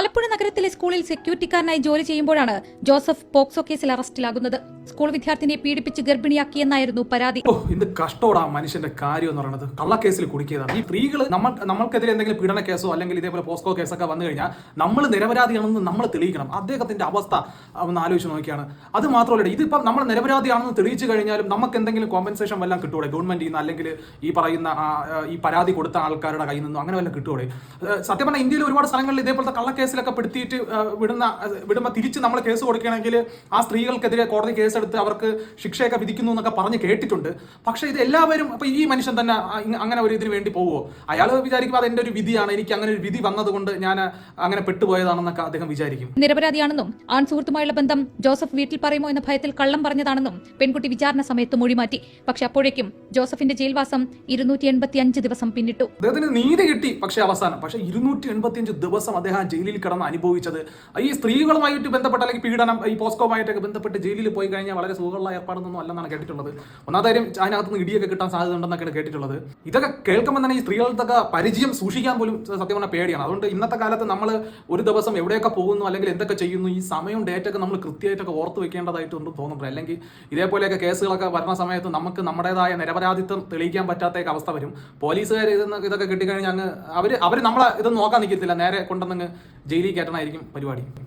ആലപ്പുഴ നഗരത്തിലെ സ്കൂളിൽ സെക്യൂരിറ്റിക്കാരനായി ജോലി ചെയ്യുമ്പോഴാണ് ജോസഫ് പോക്സോ കേസിൽ അറസ്റ്റിലാകുന്നത് സ്കൂൾ വിദ്യാർത്ഥിനിയെ പീഡിപ്പിച്ച് ഗർഭിണിയാക്കിയെന്നായിരുന്നു പരാതി. ഓ ഇത് കഷ്ടോടാ മനുഷ്യന്റെ കാര്യം എന്ന് പറയുന്നത്. കള്ളക്കേസിൽ കുടുക്കിയതാണ്. ഈ സ്ത്രീകൾ നമ്മൾ നമ്മൾക്കെതിരെ എന്തെങ്കിലും പീഡന കേസോ അല്ലെങ്കിൽ ഇതേപോലെ പോസ്കോ കേസൊക്കെ വന്നു കഴിഞ്ഞാൽ നമ്മൾ നിരപരാധിയാണെന്ന് നമ്മൾ തെളിയിക്കണം. അദ്ദേഹത്തിന്റെ അവസ്ഥ ഒന്ന് ആലോചിച്ച് നോക്കിയാണ്. അത് മാത്രമല്ല ഇതിപ്പം നമ്മൾ നിരപരാധിയാണെന്ന് തെളിയിച്ചു കഴിഞ്ഞാലും നമുക്ക് എന്തെങ്കിലും കോമ്പൻസേഷൻ വല്ലതും കിട്ടൂടെ? ഗവൺമെന്റിൽ നിന്ന് അല്ലെങ്കിൽ ഈ പറയുന്ന ഈ പരാതി കൊടുത്ത ആൾക്കാരുടെ കയ്യിൽ നിന്നും അങ്ങനെ വല്ലതും കിട്ടൂടെ? സത്യം പറഞ്ഞാൽ ഇന്ത്യയിൽ ഒരുപാട് സ്ഥലങ്ങളിൽ ഇതേപോലത്തെ കള്ളക്കേസിലൊക്കെ പെടുത്തിയിട്ട് വിടുന്ന വിടുമ്പോൾ തിരിച്ച് നമ്മൾ കേസ് കൊടുക്കുകയാണെങ്കിൽ ആ സ്ത്രീകൾക്കെതിരെ കോടതി കേസെടുത്ത് അവർക്ക് ശിക്ഷയൊക്കെ വിധിക്കുന്നു എന്നൊക്കെ പറഞ്ഞ് കേട്ടിട്ടുണ്ട്. പക്ഷേ ഇത് എല്ലാവരും അപ്പൊ ഈ മനുഷ്യൻ തന്നെ അങ്ങനെ ഒരു ഇതിന് വേണ്ടി പോവുമോ അയാൾ വിചാരിക്കും അത് എന്റെ ഒരു വിധിയാണ് എനിക്ക് അങ്ങനെ ഒരു വിധി വന്നതുകൊണ്ട് ഞാൻ അങ്ങനെ പെട്ടുപോയതാണെന്നൊക്കെ അദ്ദേഹം വിചാരിക്കും. നിരപരാധിയാണെന്നും ആൺ സുഹൃത്തുമായുള്ള ബന്ധം ജോസഫ് വീട്ടിൽ പറയുമോ എന്ന ഭയത്തിൽ കള്ളം പറഞ്ഞതാണെന്നും പെൺകുട്ടി വിചാരണ സമയത്ത് മൊഴിമാറ്റി. പക്ഷെ അപ്പോഴേക്കും ജോസഫിന്റെ ജയിൽവാസം ഇരുന്നൂറ്റി എൺപത്തി അഞ്ച് ദിവസം പിന്നിട്ടു. അദ്ദേഹത്തിന് നീതി കിട്ടി പക്ഷേ അവസാനം. പക്ഷെ ഇരുന്നൂറ്റി എൺപത്തിയഞ്ച് ദിവസം അദ്ദേഹം ജയിലിൽ കിടന്ന് അനുഭവിച്ചത്. ഈ സ്ത്രീകളുമായിട്ട് ബന്ധപ്പെട്ട അല്ലെങ്കിൽ പീഡനം ഈ പോസ്കോമായിട്ടൊക്കെ ബന്ധപ്പെട്ട് ജയിലിൽ പോയി കഴിഞ്ഞാൽ വളരെ സുഖമുള്ള ഏർപ്പാടൊന്നും അല്ലെന്നാണ് കേട്ടിട്ടുള്ളത്. ഒന്നാമത്തെ കാര്യം അതിനകത്ത് നിന്ന് ഇടിയൊക്കെ കിട്ടാൻ സാധ്യത ഉണ്ടെന്നൊക്കെയാണ് കേട്ടിട്ടുള്ളത്. ഇതൊക്കെ കേൾക്കുമ്പോൾ തന്നെ ഈ സ്ത്രീകൾക്കൊക്കെ പരിചയം സൂക്ഷിക്കാൻ പോലും സത്യം പറഞ്ഞാൽ പേടിയാണ്. അതുകൊണ്ട് ഇന്നത്തെ കാലത്ത് നമ്മൾ ഒരു ദിവസം എവിടെയൊക്കെ പോകുന്നു അല്ലെങ്കിൽ എന്തൊക്കെ ചെയ്യുന്നു ഈ സമയം ഡേറ്റൊക്കെ നമ്മൾ കൃത്യമായിട്ടൊക്കെ ഓർത്ത് വെക്കേണ്ടതായിട്ടുണ്ട് തോന്നുന്നുണ്ട്. അല്ലെങ്കിൽ ഇതേപോലെയൊക്കെ കേസുകളൊക്കെ വരുന്ന സമയത്ത് നമുക്ക് നമ്മുടേതായ നിരപരാധിത്വം തെളിയിക്കാൻ പറ്റാത്ത അവസ്ഥ വരും. പോലീസുകാർ ഇതെന്ന് ഇതൊക്കെ കിട്ടിക്കഴിഞ്ഞാൽ അങ്ങ് അവർ അവർ നമ്മളെ ഇത് നോക്കാൻ നിൽക്കത്തില്ല നേരെ കൊണ്ടുവന്നങ്ങ് ജയിലിൽ കയറ്റണമായിരിക്കും പരിപാടി.